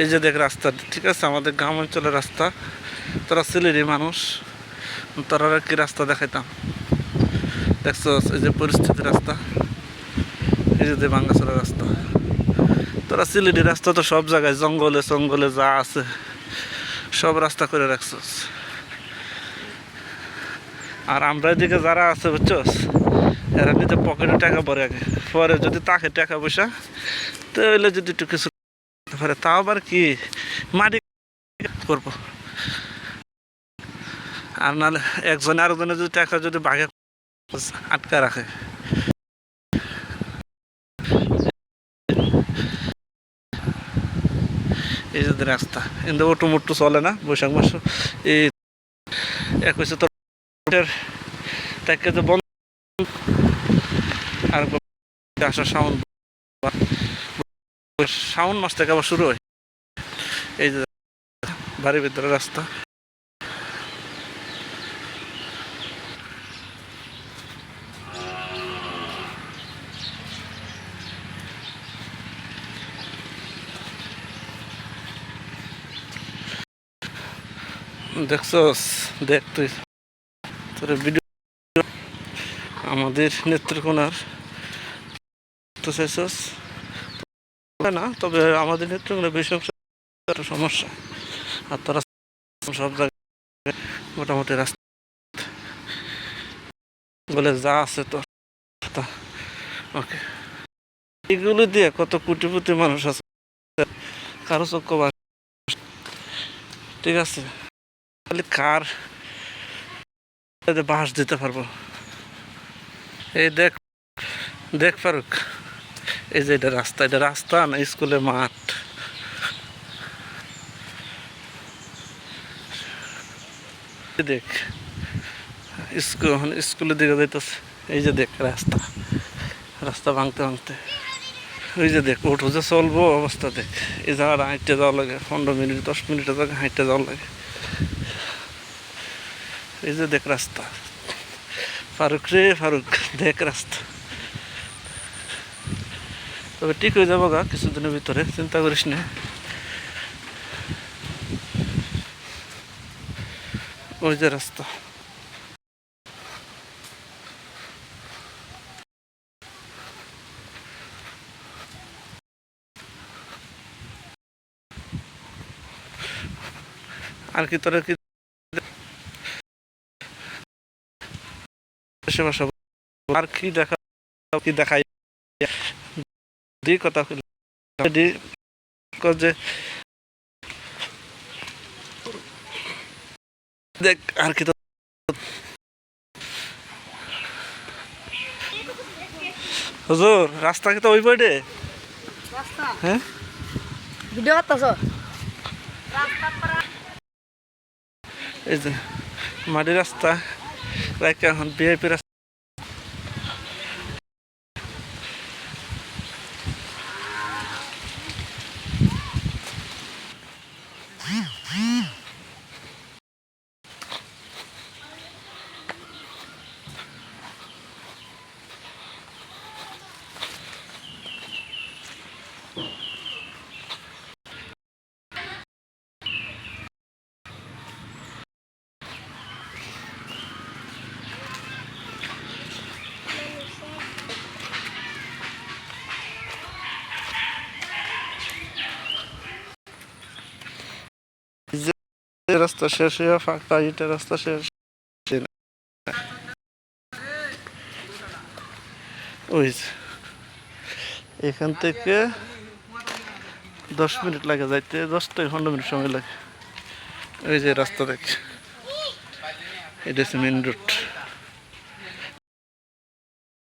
এই যে দেখ রাস্তা, ঠিক আছে? আমাদের গ্রাম অঞ্চলের রাস্তা। তোরা সিলেরি মানুষ। তোরা কি রাস্তা দেখাইতাম? দেখছ এই যে পরিস্থিতি রাস্তা। এই যে বাঙ্গাচোরা রাস্তা। তোরা সিলেটি রাস্তা তো সব জায়গায়, জঙ্গলে জঙ্গলে যা আছে, সব রাস্তা করে রাখছস। আর আমরা এদিকে যারা আছে, বুঝছস? এরা নিজে পকেটে টাকা পরে আগে। পরে যদি তাকে টাকা পয়সা তো হইলে যদি একটু কিছু করতে পারে, তাও আবার কি? মাটি করব। আর নাহলে একজনে আরেকজনে যদি টাকা যদি বাঘে আটকা রাখে। এই যে রাস্তা কিন্তু ওটু মোটু চলে না, বৈশাখ মাস, এই একুশে তো তাকে তো বন্ধ আর আসা শাওন শাওন মাস থেকে আবার শুরু হয়। এই যে বাড়ির ভিতরে রাস্তা। দেখছস, দেখ তুই। তোর ভিডিও আমাদের নেত্রকোনার তো চাইছস? না, তবে আমাদের নেত্রকোনা বেশি অংশ সমস্যা। আর তারা সব জায়গায় মোটামুটি রাস্তা বলে যা আছে তো ওকে। এগুলো দিয়ে কত কোটিপতি মানুষ আছে, কারও চক্ষ ঠিক আছে, খালি কার বাস দিতে পারব। এই দেখ দেখ ফারুক। এই যে এটা রাস্তা এটা রাস্তা না, স্কুলের মাঠ। দেখ স্কুল স্কুলের দিকে যাইতেছে। এই যে দেখ, রাস্তা। রাস্তা ভাঙতে ভাঙতে। ওই যে দেখ, ওঠো যে চলবো অবস্থা দেখ। এই জায়গাটা হাঁটতে যাওয়া লাগে, পনেরো মিনিট, দশ মিনিটের জায়গায় হাঁটতে যাওয়া লাগে। এই যে দেখ, রাস্তা। ফারুক রে, ফারুক, দেখ রাস্তা। তবে ঠিক হয়ে যাব গা, কিছুদিনের ভিতরে, চিন্তা করিস না। ওই যে রাস্তা। আর কি তোরা কি আর কি দেখা কি দেখাই? দি কথা দি যে দেখ আর কি হুজুর রাস্তা কি তো ওই পড়ে হ্যাঁ? ভিডিও করতেছ? এই যে মাটি রাস্তা রাইকা এখন বিআইপি রাস্তা। রাস্তা শেষ হয়ে ফাঁকা এটা রাস্তা শেষ ওই। এখান থেকে দশ মিনিট লাগে যাইতে দশ থেকে পনেরো মিনিট সময় লাগে। ওই যে রাস্তা দেখ। এটা হচ্ছে মেন রুট